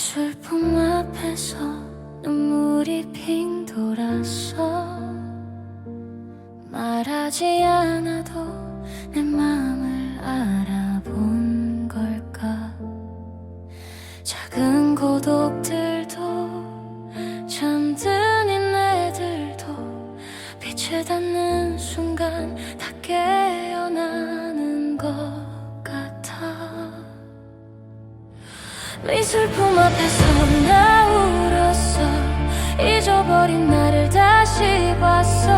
미술품 앞에서 눈물이 핑 돌았어. 말하지 않아도 내 마음을 알아본 걸까? 작은 고독들도 잠드는 애들도 빛을 닿는 순간 다 깨어나는 것 미술품 앞에서 나 울었어. 잊어버린 나를 다시 봤어.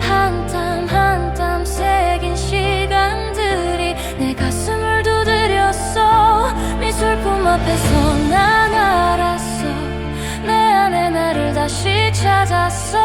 한 땀 한 땀 새긴 시간들이 내 가슴을 두드렸어. 미술품 앞에서 난 알았어. 내 안에 나를 다시 찾았어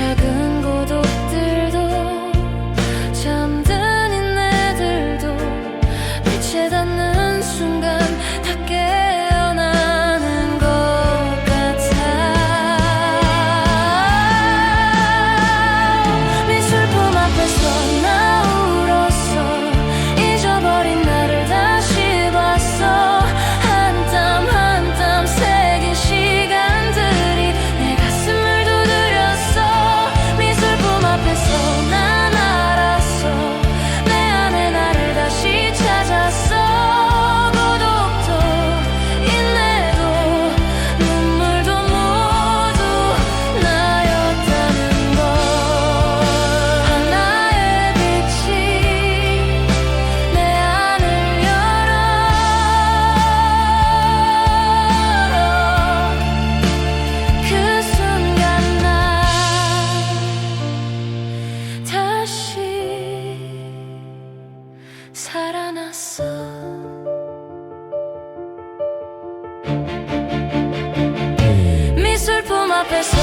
작은 olsa Mi sur pour ma personne